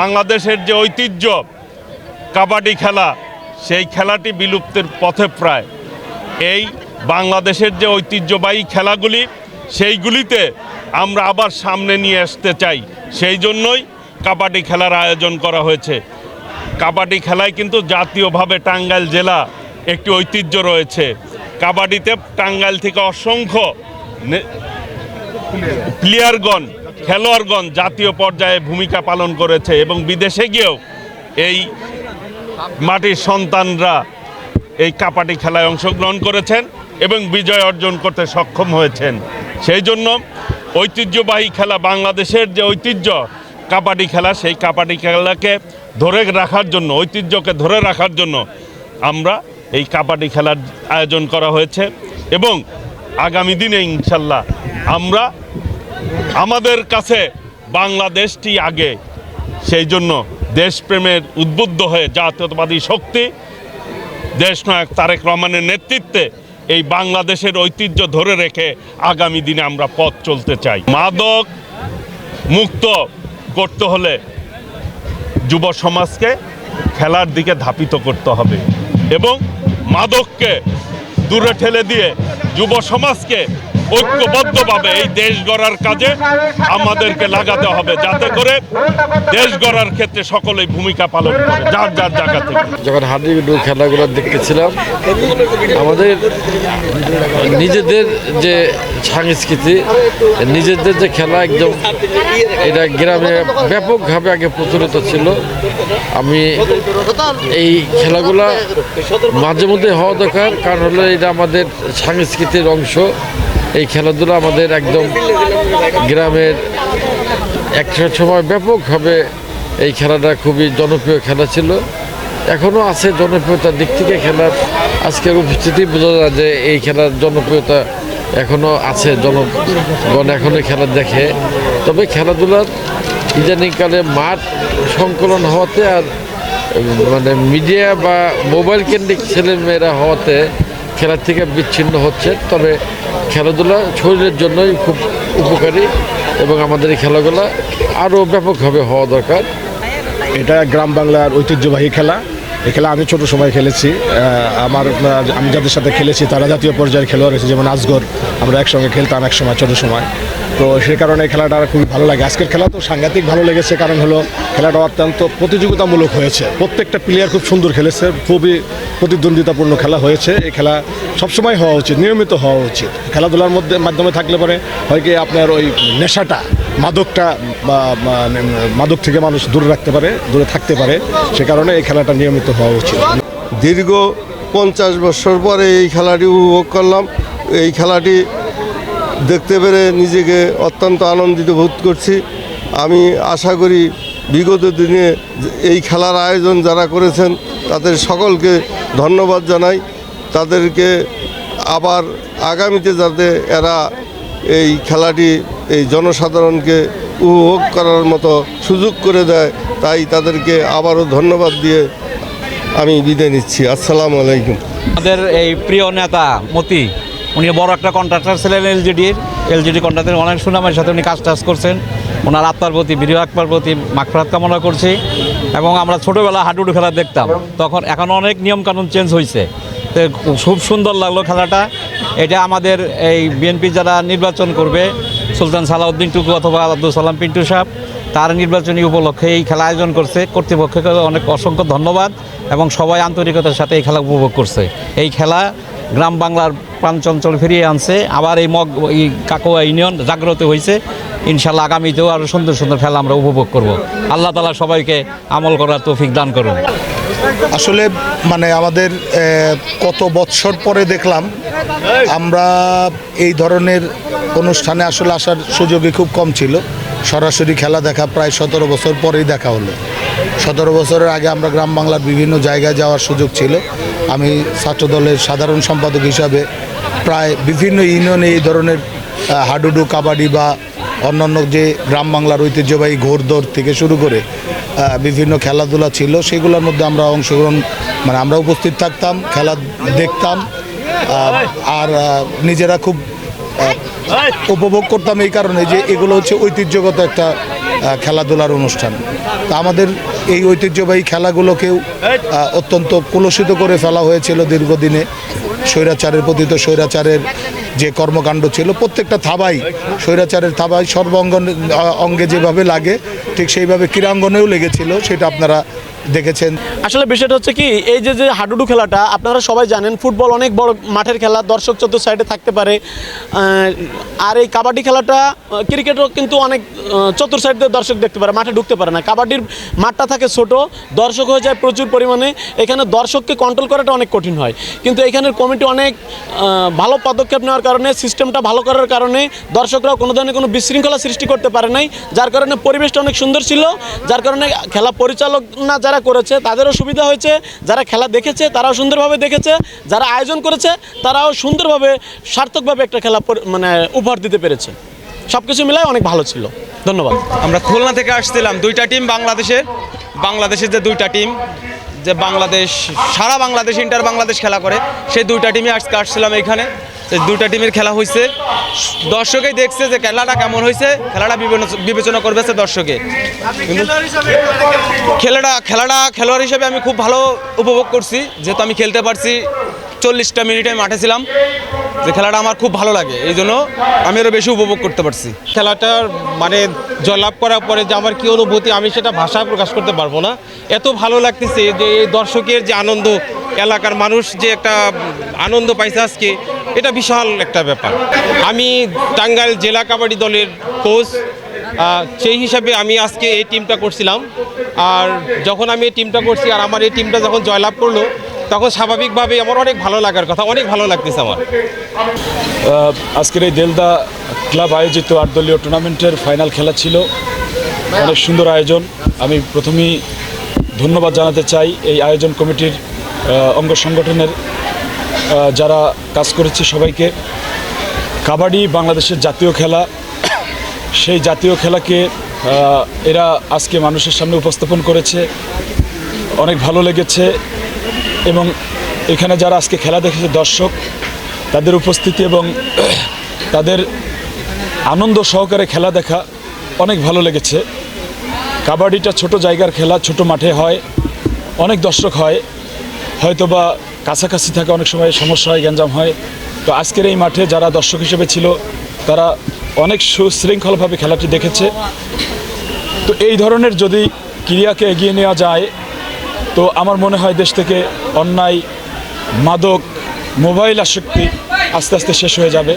বাংলাদেশের যে ঐতিহ্য, কাবাডি খেলা, সেই খেলাটি বিলুপ্তির পথে প্রায়। এই বাংলাদেশের যে ঐতিহ্যবাহী খেলাগুলি, সেইগুলিতে আমরা আবার সামনে নিয়ে আসতে চাই। সেই জন্যই কাবাডি খেলার আয়োজন করা হয়েছে। কাবাডি খেলায় কিন্তু জাতীয়ভাবে টাঙ্গাইল জেলা একটি ঐতিহ্য রয়েছে। কাবাডিতে টাঙ্গাইল থেকে অসংখ্য প্লেয়ারগণ খেলোয়াড়গণ জাতীয় পর্যায়ে ভূমিকা পালন করেছে এবং বিদেশে গিয়েও এই মাটির সন্তানরা এই কাবাডি খেলায় অংশগ্রহণ করেছেন এবং বিজয় অর্জন করতে সক্ষম হয়েছেন। সেই জন্য ঐতিহ্যবাহী খেলা বাংলাদেশের যে ঐতিহ্য, কাবাডি খেলা, সেই কাবাডি খেলাকে ধরে রাখার জন্য, ঐতিহ্যকে ধরে রাখার জন্য আমরা এই কাবাডি খেলার আয়োজন করা হয়েছে এবং আগামী দিনে ইনশাল্লাহ আমরা আমাদের কাছে বাংলাদেশটি আগে। সেই জন্য দেশপ্রেমের উদ্বুদ্ধ হয়ে জাতীয়তাবাদী শক্তি, দেশনায়ক তারেক রহমানের নেতৃত্বে এই বাংলাদেশের ঐতিহ্য ধরে রেখে আগামী দিনে আমরা পথ চলতে চাই। মাদক মুক্ত করতে হলে যুব সমাজকে খেলার দিকে ধাপিত করতে হবে এবং মাদককে দূরে ঠেলে দিয়ে যুব সমাজকে ঐক্যবদ্ধভাবে এই দেশ গড়ার কাজে আমাদেরকে লাগাতে হবে, যাতে করে দেশ গড়ার ক্ষেত্রে সকলেই ভূমিকা পালন করে, যার যার জায়গা থেকে। যখন হাডুডু খেলাগুলো দেখতেছিলাম, আমাদের নিজেদের যে সংস্কৃতি, নিজেদের যে খেলা একদম এটা গ্রামে ব্যাপকভাবে আগে প্রচলিত ছিল। আমি এই খেলাগুলা মাঝে মধ্যে হওয়া দরকার, কারণ হলো এটা আমাদের সংস্কৃতির অংশ। এই খেলাধুলা আমাদের একদম গ্রামের একটা সময় ব্যাপকভাবে এই খেলাটা খুবই জনপ্রিয় খেলা ছিল। এখনও আছে জনপ্রিয়তার দিক থেকে খেলার আজকের উপস্থিতি বোঝা যায় যে এই খেলার জনপ্রিয়তা এখনও আছে, জনগণ এখনও খেলা দেখে। তবে খেলাধুলার ইদানিংকালে মাঠ সংকলন হওয়াতে আর মানে মিডিয়া বা মোবাইল কেন্দ্রিক ছেলেমেয়েরা হওয়াতে খেলার থেকে বিচ্ছিন্ন হচ্ছে। তবে খেলাধুলা শরীরের জন্যই খুব উপকারী এবং আমাদের এই খেলাগুলা আরও ব্যাপকভাবে হওয়া দরকার। এটা গ্রাম বাংলার ঐতিহ্যবাহী খেলা। এই খেলা আমি ছোট সময় খেলেছি আমার আমি যাদের সাথে খেলেছি তারা জাতীয় পর্যায়ের খেলোয়াড় হয়েছে, যেমন আজগর। আমরা একসঙ্গে খেলতাম এক সময় ছোট সময়। তো সে কারণে এই খেলাটা খুবই ভালো লাগে। আজকের খেলা তো সাংঘাতিক ভালো লেগেছে, কারণ হলো খেলাটা অত্যন্ত প্রতিযোগিতামূলক হয়েছে। প্রত্যেকটা প্লেয়ার খুব সুন্দর খেলেছে, খুবই প্রতিদ্বন্দ্বিতাপূর্ণ খেলা হয়েছে। এই খেলা সবসময় হওয়া উচিত, নিয়মিত হওয়া উচিত। খেলাধুলার মধ্যে, মাধ্যমে থাকলে পরে হয় কি আপনার ওই নেশাটা মাদকটা মানে মাদক থেকে মানুষ দূরে রাখতে পারে, দূরে থাকতে পারে, সে কারণে এই খেলাটা নিয়মিত হওয়া উচিত। দীর্ঘ পঞ্চাশ বছর পরে এই খেলাটি উপভোগ করলাম। এই খেলাটি দেখতে পেরে নিজেকে অত্যন্ত আনন্দিত বোধ করছি। আমি আশা করি বিগত দিনে এই খেলার আয়োজন যারা করেছেন, তাদের সকলকে ধন্যবাদ জানাই। তাদেরকে আবার আগামীতে যাতে এরা এই খেলাটি এই জনসাধারণকে উপভোগ করার মতো সুযোগ করে দেয়, তাই তাদেরকে আবারও ধন্যবাদ দিয়ে আমি বিদায় নিচ্ছি। আসসালামু আলাইকুম। আমাদের এই প্রিয় নেতা মতি, উনি বড় একটা কন্ট্রাক্টর ছিলেন এলজিডির এলজিডি কন্ট্রাক্টর অনেক সুনামের সাথে উনি কাজ টাজ করছেন। ওনার আত্মার প্রতি বিরিয় আত্মার প্রতি মাকফরাত কামনা করছি এবং আমরা ছোটোবেলা হাডুডু খেলা দেখতাম। তখন এখন অনেক নিয়মকানুন চেঞ্জ হয়েছে তো খুব সুন্দর লাগল খেলাটা। এটা আমাদের এই বিএনপি যারা নির্বাচন করবে সুলতান সালাউদ্দিন টুকু অথবা আব্দুল সালাম পিন্টু সাহেব, তার নির্বাচনী উপলক্ষে এই খেলা আয়োজন করছে। কর্তৃপক্ষকে অনেক অসংখ্য ধন্যবাদ এবং সবাই আন্তরিকতার সাথে এই খেলা উপভোগ করছে। এই খেলা গ্রাম বাংলার প্রাণচঞ্চল ফিরিয়ে আনছে। আবার এই মগ এই কাকোয়া ইউনিয়ন জাগ্রত হয়েছে। ইনশাল্লাহ আগামীতেও আরও সুন্দর সুন্দর খেলা আমরা উপভোগ করব। আল্লাহ তালা সবাইকে আমল করার তৌফিক দান করুন। আসলে মানে আমাদের কত বৎসর পরে দেখলাম, আমরা এই ধরনের অনুষ্ঠানে আসলে আসার সুযোগই খুব কম ছিল। সরাসরি খেলা দেখা প্রায় সতেরো বছর পরেই দেখা হলো। সতেরো বছরের আগে আমরা গ্রাম বাংলার বিভিন্ন জায়গায় যাওয়ার সুযোগ ছিল। আমি ছাত্র দলের সাধারণ সম্পাদক হিসাবে প্রায় বিভিন্ন ইউনিয়নে এই ধরনের হাডুডু, কাবাডি বা অন্যান্য যে গ্রাম বাংলার ঐতিহ্যবাহী ঘোড়দৌড় থেকে শুরু করে বিভিন্ন খেলাধুলা ছিল, সেগুলোর মধ্যে আমরা অংশগ্রহণ মানে আমরা উপস্থিত থাকতাম, খেলা দেখতাম আর নিজেরা খুব উপভোগ করতাম এই কারণে যে এগুলো হচ্ছে ঐতিহ্যগত একটা খেলাধুলার অনুষ্ঠান। তা আমাদের এই ঐতিহ্যবাহী খেলাগুলোকেও অত্যন্ত কলুষিত করে ফেলা হয়েছিল দীর্ঘদিনে। স্বৈরাচারের প্রতি তো স্বৈরাচারের যে কর্মকাণ্ড ছিল, প্রত্যেকটা থাবাই, স্বৈরাচারের থাবাই সর্বাঙ্গ অঙ্গে যেভাবে লাগে ঠিক সেইভাবে ক্রীড়াঙ্গনেও লেগেছিল সেটা আপনারা দেখেছেন? আসলে বিষয়টা হচ্ছে কি, এই যে যে হাডুডু খেলাটা, আপনারা সবাই জানেন, ফুটবল অনেক বড় মাঠের খেলা, দর্শক চতুর সাইডে থাকতে পারে। আর এই কাবাডি খেলাটা ক্রিকেটও কিন্তু অনেক চতুর সাইড দিয়ে দর্শক দেখতে পারে, মাঠে ঢুকতে পারে না। কাবাডির মাঠটা থাকে ছোট, দর্শক হয়ে যায় প্রচুর পরিমাণে, এখানে দর্শককে কন্ট্রোল করাটা অনেক কঠিন হয়। কিন্তু এখানের কমিটি অনেক ভালো পদক্ষেপ নেওয়ার কারণে সিস্টেমটা ভালো করার কারণে, দর্শকরাও কোনো ধরনের কোনো বিশৃঙ্খলা সৃষ্টি করতে পারে নাই, যার কারণে পরিবেশটা অনেক সুন্দর ছিল, যার কারণে খেলা পরিচালনা যারা করেছে, তাদেরও সুবিধা হয়েছে। যারা খেলা দেখেছে, তারাও সুন্দরভাবে দেখেছে। যারা আয়োজন করেছে, তারাও সুন্দরভাবে, সার্থকভাবে একটা খেলা মানে উপহার দিতে পেরেছে। সব কিছু মিলাই অনেক ভালো ছিল। ধন্যবাদ। আমরা খুলনা থেকে আসছিলাম। দুইটা টিম বাংলাদেশের। বাংলাদেশের যে দুইটা টিম যে বাংলাদেশ, সারা বাংলাদেশ, ইন্টার বাংলাদেশ খেলা করে, সেই দুইটা টিমে আজকে আসছিলাম এখানে। দুইটা টিমের খেলা হয়েছে দর্শকেই দেখছে যে খেলাটা কেমন হয়েছে খেলাটা বিবেচনা- করবেছে করবে দর্শকে। খেলাটা খেলাটা খেলোয়াড় হিসেবে আমি খুব ভালো উপভোগ করছি, যেহেতু আমি খেলতে পারছি। চল্লিশটা মিনিটে মাঠে ছিলাম। যে খেলাটা আমার খুব ভালো লাগে, এই জন্য আমি আরও বেশি উপভোগ করতে পারছি। খেলাটার মানে জয়লাভ করার পরে যে আমার কি অনুভূতি, আমি সেটা ভাষায় প্রকাশ করতে পারব না। এত ভালো লাগতেছে যে এই দর্শকের যে আনন্দ, এলাকার মানুষ যে একটা আনন্দ পাইছে আজকে, এটা বিশাল একটা ব্যাপার। আমি টাঙ্গাইল জেলা কাবাডি দলের কোচ সেই হিসাবে আমি আজকে এই টিমটা করছিলাম। আর যখন আমি এই টিমটা করছি আর আমার এই টিমটা যখন জয়লাভ করল তখন স্বাভাবিকভাবে আমার অনেক ভালো লাগার কথা, অনেক ভালো লাগতেছে আমার। আজকের এই দেলদা ক্লাব আয়োজিত আটদলীয় টুর্নামেন্টের ফাইনাল খেলা ছিল। অনেক সুন্দর আয়োজন। আমি প্রথমেই ধন্যবাদ জানাতে চাই এই আয়োজন কমিটির অঙ্গ সংগঠনের যারা কাজ করেছে সবাইকে। কাবাডি বাংলাদেশের জাতীয় খেলা। সেই জাতীয় খেলাকে এরা আজকে মানুষের সামনে উপস্থাপন করেছে। অনেক ভালো লেগেছে। এবং এখানে যারা আজকে খেলা দেখেছে, দর্শক, তাদের উপস্থিতি এবং তাদের আনন্দ সহকারে খেলা দেখা অনেক ভালো লেগেছে। কাবাডিটা ছোট জায়গার খেলা, ছোট মাঠে হয়, অনেক দর্শক হয়। হয়তো বা কাছাকাছি থাকে অনেক সময় সমস্যা হয়, গ্যাঞ্জাম হয়। তো আজকের এই মাঠে যারা দর্শক হিসেবে ছিল, তারা অনেক সুশৃঙ্খলভাবে খেলাটি দেখেছে। তো এই ধরনের যদি ক্রিয়াকে এগিয়ে নেওয়া যায়, তো আমার মনে হয় দেশ থেকে অন্যায় মাদক মোবাইল আসক্তি আস্তে আস্তে শেষ হয়ে যাবে।